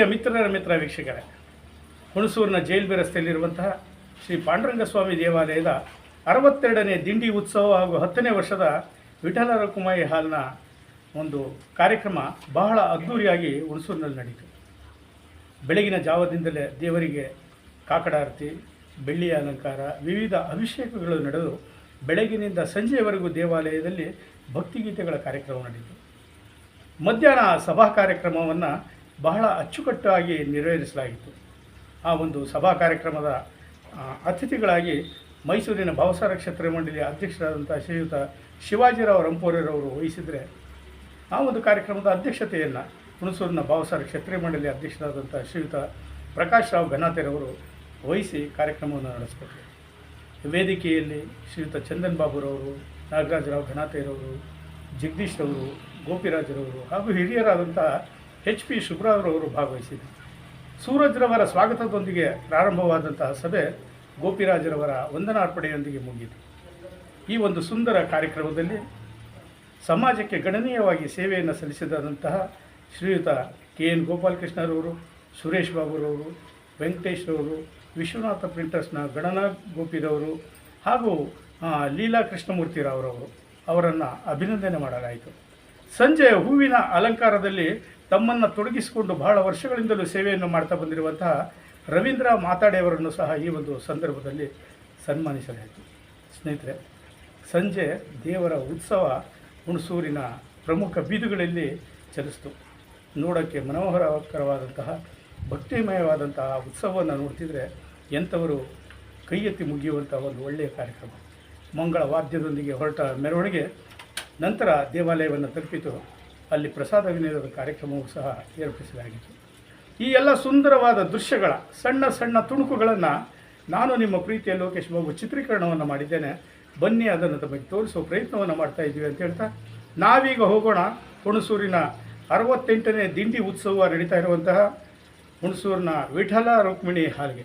ಪ್ರೀತಿಯ ಮಿತ್ರರ ಮಿತ್ರ ವೀಕ್ಷಕರೇ, ಹುಣಸೂರಿನ ಜೈಲ್ಬೆ ರಸ್ತೆಯಲ್ಲಿರುವಂತಹ ಶ್ರೀ ಪಾಂಡುರಂಗಸ್ವಾಮಿ ದೇವಾಲಯದ ಅರವತ್ತೆರಡನೇ ದಿಂಡಿ ಉತ್ಸವ ಹಾಗೂ ಹತ್ತನೇ ವರ್ಷದ ವಿಠಲ ರಕುಮಾಯಿ ಹಾಲ್ನ ಒಂದು ಕಾರ್ಯಕ್ರಮ ಬಹಳ ಅದ್ಧೂರಿಯಾಗಿ ಹುಣಸೂರಿನಲ್ಲಿ ನಡೀತು. ಬೆಳಗಿನ ಜಾವದಿಂದಲೇ ದೇವರಿಗೆ ಕಾಕಡಾರತಿ ಬೆಳ್ಳಿಯ ಅಲಂಕಾರ, ವಿವಿಧ ಅಭಿಷೇಕಗಳು ನಡೆದು ಬೆಳಗಿನಿಂದ ಸಂಜೆಯವರೆಗೂ ದೇವಾಲಯದಲ್ಲಿ ಭಕ್ತಿಗೀತೆಗಳ ಕಾರ್ಯಕ್ರಮ ನಡೆಯಿತು. ಮಧ್ಯಾಹ್ನ ಸಭಾ ಕಾರ್ಯಕ್ರಮವನ್ನು ಬಹಳ ಅಚ್ಚುಕಟ್ಟಾಗಿ ನೆರವೇರಿಸಲಾಗಿತ್ತು ಆ ಒಂದು ಸಭಾ ಕಾರ್ಯಕ್ರಮದ ಅತಿಥಿಗಳಾಗಿ ಮೈಸೂರಿನ ಭಾವಸಾರ ಕ್ಷೇತ್ರ ಮಂಡಳಿಯ ಅಧ್ಯಕ್ಷರಾದಂಥ ಶ್ರೀಯುತ ಶಿವಾಜಿರಾವ್ ರಂಪೋರೆರವರು ವಹಿಸಿದರೆ, ಆ ಒಂದು ಕಾರ್ಯಕ್ರಮದ ಅಧ್ಯಕ್ಷತೆಯನ್ನು ಹುಣಸೂರಿನ ಭಾವಸಾರ ಕ್ಷೇತ್ರ ಮಂಡಳಿ ಅಧ್ಯಕ್ಷರಾದಂಥ ಶ್ರೀಯುತ ಪ್ರಕಾಶ್ ರಾವ್ ಘನಾತೆರವರು ವಹಿಸಿ ಕಾರ್ಯಕ್ರಮವನ್ನು ನಡೆಸಿಕೊಟ್ರು. ವೇದಿಕೆಯಲ್ಲಿ ಶ್ರೀಯುತ ಚಂದನ್ ಬಾಬುರವರು ನಾಗರಾಜರಾವ್ ಘನಾತೆರವರು, ಜಗದೀಶ್ರವರು, ಗೋಪಿರಾಜರವರು ಹಾಗೂ ಹಿರಿಯರಾದಂಥ ಎಚ್ ಪಿ ಶುಭ್ರಾವ್ರವರು ಭಾಗವಹಿಸಿದರು ಸೂರಜ್ರವರ ಸ್ವಾಗತದೊಂದಿಗೆ ಪ್ರಾರಂಭವಾದಂತಹ ಸಭೆ ಗೋಪಿರಾಜರವರ ವಂದನಾರ್ಪಣೆಯೊಂದಿಗೆ ಮುಗಿಯಿತು. ಈ ಒಂದು ಸುಂದರ ಕಾರ್ಯಕ್ರಮದಲ್ಲಿ ಸಮಾಜಕ್ಕೆ ಗಣನೀಯವಾಗಿ ಸೇವೆಯನ್ನು ಸಲ್ಲಿಸಿದಂತಹ ಶ್ರೀಯುತ ಕೆ ಎನ್ ಗೋಪಾಲಕೃಷ್ಣರವರು, ಸುರೇಶ್ ಬಾಬುರವರು, ವೆಂಕಟೇಶ್ ರವರು, ವಿಶ್ವನಾಥ ಪ್ರಿಂಟರ್ಸ್ನ ಗಣನಾಥ್ ಗೋಪಿರವರು ಹಾಗೂ ಲೀಲಾ ಕೃಷ್ಣಮೂರ್ತಿರಾವ್ರವರು ಅವರನ್ನು ಅಭಿನಂದನೆ ಮಾಡಲಾಯಿತು. ಸಂಜೆ ಹೂವಿನ ಅಲಂಕಾರದಲ್ಲಿ ತಮ್ಮನ್ನು ತೊಡಗಿಸಿಕೊಂಡು ಬಹಳ ವರ್ಷಗಳಿಂದಲೂ ಸೇವೆಯನ್ನು ಮಾಡ್ತಾ ಬಂದಿರುವಂತಹ ರವೀಂದ್ರ ಮಾತಾಡೆಯವರನ್ನು ಸಹ ಈ ಒಂದು ಸಂದರ್ಭದಲ್ಲಿ ಸನ್ಮಾನಿಸಲಾಯಿತು. ಸ್ನೇಹಿತರೆ, ಸಂಜೆ ದೇವರ ಉತ್ಸವ ಹುಣಸೂರಿನ ಪ್ರಮುಖ ಬೀದುಗಳಲ್ಲಿ ಚಲಿಸ್ತು. ನೋಡೋಕ್ಕೆ ಮನೋಹರಕರವಾದಂತಹ, ಭಕ್ತಿಮಯವಾದಂತಹ ಉತ್ಸವವನ್ನು ನೋಡ್ತಿದ್ರೆ ಎಂಥವರು ಕೈ ಎತ್ತಿ ಮುಗಿಯುವಂಥ ಒಂದು ಒಳ್ಳೆಯ ಕಾರ್ಯಕ್ರಮ. ಮಂಗಳ ವಾದ್ಯದೊಂದಿಗೆ ಹೊರಟ ಮೆರವಣಿಗೆ ನಂತರ ದೇವಾಲಯವನ್ನು ತಲುಪಿತು. ಅಲ್ಲಿ ಪ್ರಸಾದ ವಿನಿಯೋಗದ ಕಾರ್ಯಕ್ರಮವೂ ಸಹ ಏರ್ಪಡಿಸಲಾಗಿತ್ತು. ಈ ಎಲ್ಲ ಸುಂದರವಾದ ದೃಶ್ಯಗಳ, ಸಣ್ಣ ಸಣ್ಣ ತುಣುಕುಗಳನ್ನು ನಾನು ನಿಮ್ಮ ಪ್ರೀತಿಯ ಲೋಕೇಶ್ ಬಾಬು ಚಿತ್ರೀಕರಣವನ್ನು ಮಾಡಿದ್ದೇನೆ. ಬನ್ನಿ, ಅದನ್ನು ತಮಗೆ ತೋರಿಸುವ ಪ್ರಯತ್ನವನ್ನು ಮಾಡ್ತಾ ಇದ್ದೀವಿ ಅಂತ ಹೇಳ್ತಾ, ನಾವೀಗ ಹೋಗೋಣ. ಹುಣಸೂರಿನ ಅರವತ್ತೆಂಟನೇ ದಿಂಡಿ ಉತ್ಸವ ನಡೀತಾ ಇರುವಂತಹ ಹುಣಸೂರಿನ ವಿಠಲ ರುಕ್ಮಿಣಿ ಹಾಲ್ಗೆ.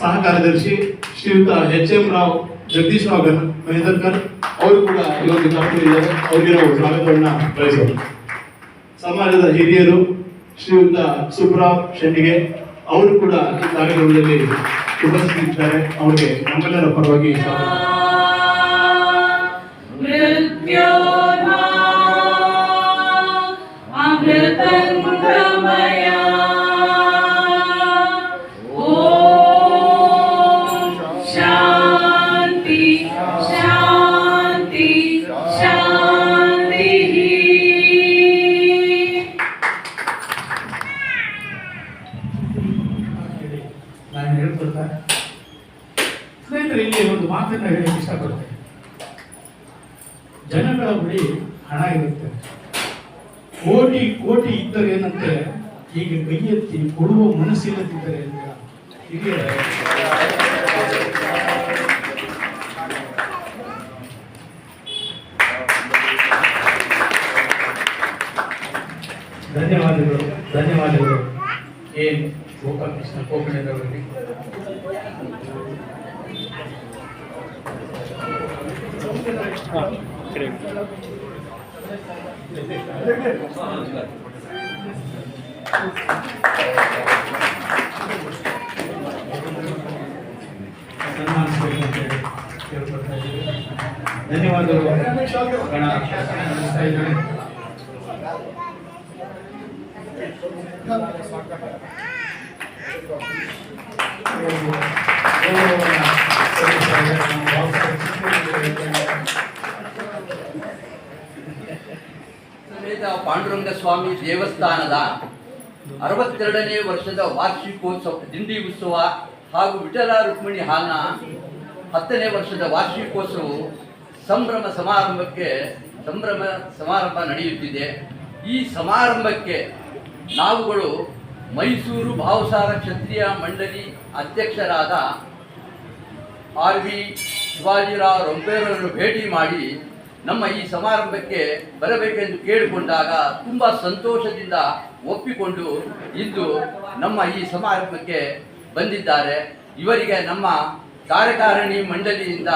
ಸಹ ಕಾರ್ಯದರ್ಶಿ ಶ್ರೀಯುತ ಎಚ್ ಎಂ ರಾವ್ ಜಗದೀಶ್ ರಾವ್ ಮಹೇಂದರ್ಕರ್ ಅವರು ಕೂಡ ಇವತ್ತು ಕಾರ್ಯಕ್ರಮದಲ್ಲಿ ಅವರಿಗೆ ನಾವು ಸ್ವಾಗತವನ್ನ ಬಯಸೋಣ ಸಮಾಜದ ಹಿರಿಯರು ಶ್ರೀಯುತ ಸುಬ್ರಾವ್ ಶೆಟ್ಟಿಗೆ ಅವರು ಕೂಡ ಈ ಕಾರ್ಯಕ್ರಮದಲ್ಲಿ ಉಪಸ್ಥಿತಿದ್ದಾರೆ. ಅವರಿಗೆ ನಮ್ಮೆಲ್ಲರ ಪರವಾಗಿ ಸ್ವಾಗತ ಈಗ ಕೈ ಎತ್ತಿ ಕೊಡುವ ಮನಸ್ಸಿಲ್ಲದಿದ್ದರೆ ಅಂತ ಹಿರಿಯರ ಧನ್ಯವಾದಗಳು ಧನ್ಯವಾದಗಳು. ಎನ್ ಗೋಪಾಲಕೃಷ್ಣ ಕೋಕಣದವರಿಗೆ ಸನ್ಮಾನಿಸಬೇಕಂತ ಹೇಳಿ ಕೇಳ್ಕೊಳ್ತಾ ಇದ್ದೀವಿ ಧನ್ಯವಾದಗಳು. ಗಣ ನಡೆಸ್ತಾ ಇದ್ದಾರೆ ಸಮೇತ ಪಾಂಡುರಂಗ ಸ್ವಾಮಿ ದೇವಸ್ಥಾನದ ಅರವತ್ತೆರಡನೇ ವರ್ಷದ ವಾರ್ಷಿಕೋತ್ಸವ, ದಿಂಡಿ ಉತ್ಸವ ಹಾಗೂ ವಿಠಲ ರುಕ್ಮಿಣಿ ಹಾಲ್ನ ಹತ್ತನೇ ವರ್ಷದ ವಾರ್ಷಿಕೋತ್ಸವವು ಸಂಭ್ರಮ ಸಮಾರಂಭಕ್ಕೆ ಸಂಭ್ರಮ ಸಮಾರಂಭ ನಡೆಯುತ್ತಿದೆ. ಈ ಸಮಾರಂಭಕ್ಕೆ ನಾವುಗಳು ಮೈಸೂರು ಭಾವಸಾರ ಕ್ಷತ್ರಿಯ ಮಂಡಳಿ ಅಧ್ಯಕ್ಷರಾದ ಆರ್ ವಿ ಶಿವಾಜಿರಾವ್ ರೊಂಬೇರನ್ನು ಭೇಟಿ ಮಾಡಿ ನಮ್ಮ ಈ ಸಮಾರಂಭಕ್ಕೆ ಬರಬೇಕೆಂದು ಕೇಳಿಕೊಂಡಾಗ ತುಂಬ ಸಂತೋಷದಿಂದ ಒಪ್ಪಿಕೊಂಡು ಇಂದು ನಮ್ಮ ಈ ಸಮಾರಂಭಕ್ಕೆ ಬಂದಿದ್ದಾರೆ. ಇವರಿಗೆ ನಮ್ಮ ಕಾರ್ಯಕಾರಿಣಿ ಮಂಡಳಿಯಿಂದ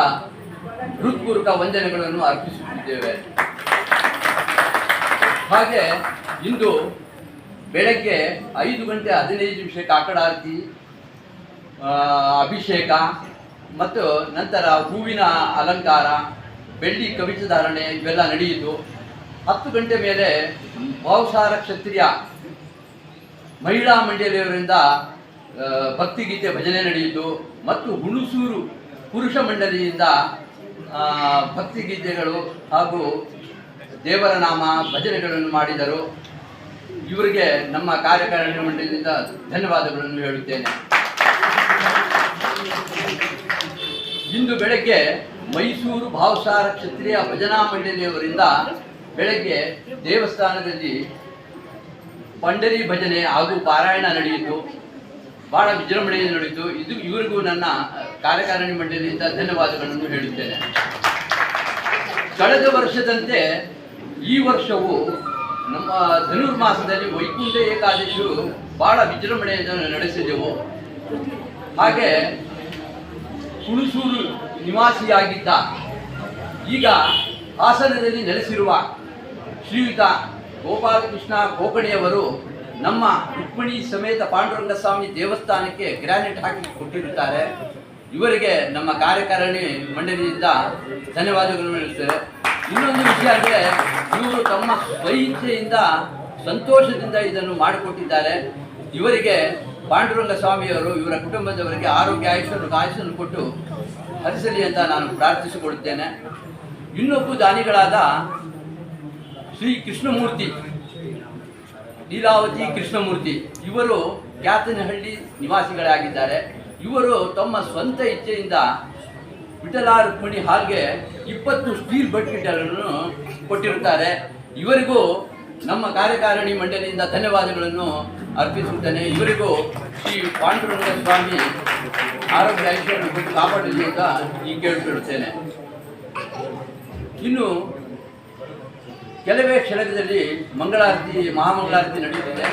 ಹೃತ್ಪೂರ್ವಕ ವಂದನೆಗಳನ್ನು ಅರ್ಪಿಸುತ್ತಿದ್ದೇವೆ. ಹಾಗೆ ಇಂದು ಬೆಳಗ್ಗೆ ಐದು ಗಂಟೆ ಹದಿನೈದು ನಿಮಿಷಕ್ಕೆ ಆಕಡಾರತಿ ಅಭಿಷೇಕ ಮತ್ತು ನಂತರ ಹೂವಿನ ಅಲಂಕಾರ ಬೆಳ್ಳಿ ಕವಿಚಧಾರಣೆ ಇವೆಲ್ಲ ನಡೆಯಿತು. ಹತ್ತು ಗಂಟೆ ಮೇಲೆ ಭಾವಸಾರ ಕ್ಷತ್ರಿಯ ಮಹಿಳಾ ಮಂಡಳಿಯವರಿಂದ ಭಕ್ತಿಗೀತೆ ಭಜನೆ ನಡೆಯಿತು. ಮತ್ತು ಹುಣಸೂರು ಪುರುಷ ಮಂಡಳಿಯಿಂದ ಭಕ್ತಿ ಭಕ್ತಿಗೀತೆಗಳು ಹಾಗೂ ದೇವರ ನಾಮ ಭಜನೆಗಳನ್ನು ಮಾಡಿದರು. ಇವರಿಗೆ ನಮ್ಮ ಕಾರ್ಯಕಾರಿಣಿ ಮಂಡಳಿಯಿಂದ ಧನ್ಯವಾದಗಳನ್ನು ಹೇಳುತ್ತೇನೆ. ಇಂದು ಬೆಳಗ್ಗೆ ಮೈಸೂರು ಭಾವಸಾರ ಕ್ಷತ್ರಿಯ ಭಜನಾ ಮಂಡಳಿಯವರಿಂದ ಬೆಳಗ್ಗೆ ದೇವಸ್ಥಾನದಲ್ಲಿ ಪಂಡರಿ ಭಜನೆ ಹಾಗೂ ಪಾರಾಯಣ ನಡೆಯಿತು. ಬಹಳ ವಿಜೃಂಭಣೆಯಿಂದ ನಡೆಯಿತು. ಇದು ಇವರಿಗೂ ನನ್ನ ಕಾರ್ಯಕಾರಿಣಿ ಮಂಡಳಿಯಿಂದ ಧನ್ಯವಾದಗಳನ್ನು ಹೇಳುತ್ತೇನೆ. ಕಳೆದ ವರ್ಷದಂತೆ ಈ ವರ್ಷವು ನಮ್ಮ ಧನುರ್ಮಾಸದಲ್ಲಿ ವೈಕುಂಠ ಏಕಾದಶಿಯು ಬಹಳ ವಿಜೃಂಭಣೆಯಿಂದ ನಡೆಸಿದೆವು. ಹಾಗೆ ಹುಣಸೂರು ನಿವಾಸಿಯಾಗಿದ್ದ. ಈಗ ಹಾಸನದಲ್ಲಿ ನೆಲೆಸಿರುವ ಶ್ರೀಯುತ ಗೋಪಾಲಕೃಷ್ಣ ಕೋಕಣಿಯವರು ನಮ್ಮ ರುಕ್ಮಿಣಿ ಸಮೇತ ಪಾಂಡುರಂಗಸ್ವಾಮಿ ದೇವಸ್ಥಾನಕ್ಕೆ ಗ್ರಾನೈಟ್ ಹಾಕಿ ಕೊಟ್ಟಿರುತ್ತಾರೆ. ಇವರಿಗೆ ನಮ್ಮ ಕಾರ್ಯಕಾರಿಣಿ ಮಂಡಳಿಯಿಂದ ಧನ್ಯವಾದಗಳು ಹೇಳುತ್ತೇವೆ. ಇನ್ನೊಂದು ವಿಷಯ ಅಂದರೆ, ಇವರು ತಮ್ಮ ಸ್ವಇಚ್ಛೆಯಿಂದ, ಸಂತೋಷದಿಂದ ಇದನ್ನು ಮಾಡಿಕೊಟ್ಟಿದ್ದಾರೆ. ಇವರಿಗೆ ಪಾಂಡುರಂಗ ಸ್ವಾಮಿಯವರು ಇವರ ಕುಟುಂಬದವರಿಗೆ ಆರೋಗ್ಯ ಆಯುಷ್ಯನ್ನು ಆಯುಷ್ಯವನ್ನು ಕೊಟ್ಟು ಹರಿಸಲಿ ಅಂತ ನಾನು ಪ್ರಾರ್ಥಿಸಿಕೊಳ್ಳುತ್ತೇನೆ. ಇನ್ನೊಬ್ಬ ದಾನಿಗಳಾದ ಶ್ರೀ ಕೃಷ್ಣಮೂರ್ತಿ, ಲೀಲಾವತಿ ಕೃಷ್ಣಮೂರ್ತಿ, ಇವರು ಕ್ಯಾತನಹಳ್ಳಿ ನಿವಾಸಿಗಳಾಗಿದ್ದಾರೆ. ಇವರು ತಮ್ಮ ಸ್ವಂತ ಇಚ್ಛೆಯಿಂದ ವಿಠಲ ರುಕ್ಮಿಣಿ ಹಾಲ್ಗೆ ಇಪ್ಪತ್ತು ಸ್ಟೀಲ್ ಬಕೆಟ್ಗಳನ್ನು ಕೊಟ್ಟಿರುತ್ತಾರೆ. ಇವರಿಗೂ ನಮ್ಮ ಕಾರ್ಯಕಾರಿಣಿ ಮಂಡಳಿಯಿಂದ ಧನ್ಯವಾದಗಳನ್ನು ಅರ್ಪಿಸುತ್ತೇನೆ. ಇವರಿಗೂ ಶ್ರೀ ಪಾಂಡುರಂಗ ಸ್ವಾಮಿ ಆರೋಗ್ಯ ಐಶ್ವರ್ಯ ಕೊಟ್ಟು ಕಾಪಾಡಲಿ ಅಂತ ಈ ಕೇಳಿಕೊಳ್ಳುತ್ತೇನೆ ಇನ್ನು ಕೆಲವೇ ಕ್ಷಣದಲ್ಲಿ ಮಂಗಳಾರತಿ, ಮಹಾಮಂಗಳಾರತಿ ನಡೆಯುತ್ತಿದೆ.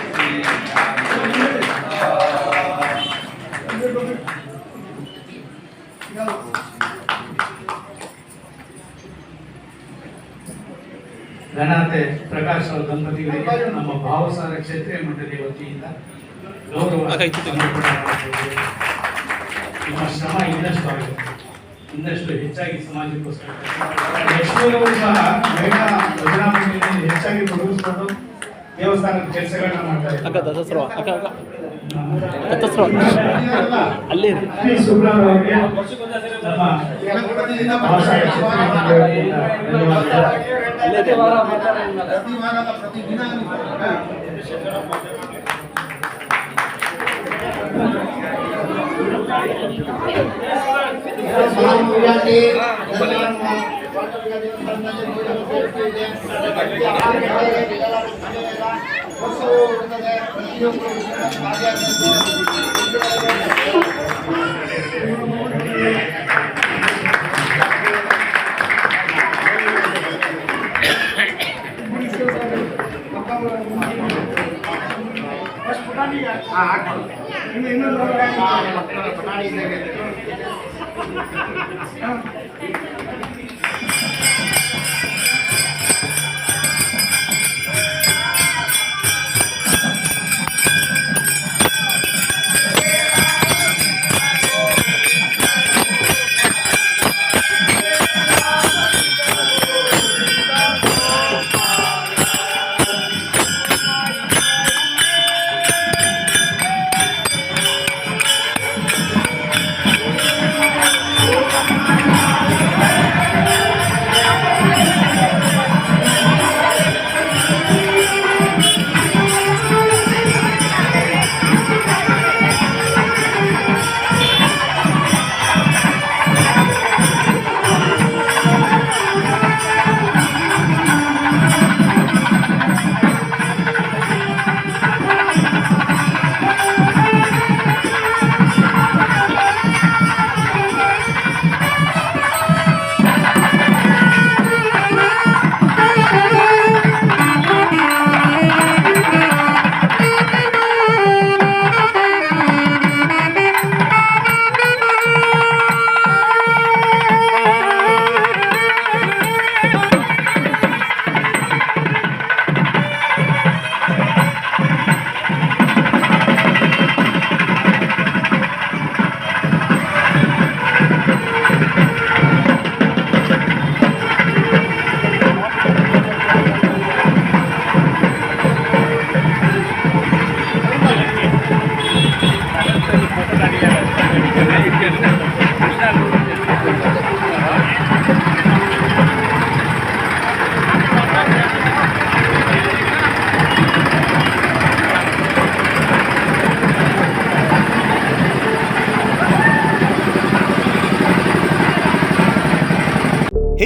ಘನತೆ ಪ್ರಕಾಶ್ ಅವರ ದಂಪತಿಗಳಿಗೆ ನಮ್ಮ ಭಾವಸಾರ ಕ್ಷೇತ್ರೀಯ ಮಂಡಳಿ ವತಿಯಿಂದ ಗೌರವ ನಿಮ್ಮ ಶ್ರಮ ಇನ್ನಷ್ಟು ಆಗಿದೆ ಇನ್ನಷ್ಟು ಹೆಚ್ಚಾಗಿ ಸಮಾಜಕ್ಕೋಸ್ಕರ. ಸಹ ಮಹಿಳಾ ಭಜನಾ ಹೆಚ್ಚಾಗಿ ತೊಡಗಿಸಿಕೊಂಡು ದೇವಸ್ಥಾನದ ಕೆಲಸಗಳನ್ನ ಮಾಡ್ತಾರೆ ಸುಬ್ರಹ್ಮಣ್ಯ ಅವರಿಗೆ ನಮ್ಮ ಭಾವಸಾರ ಕ್ಷೇತ್ರೀಯ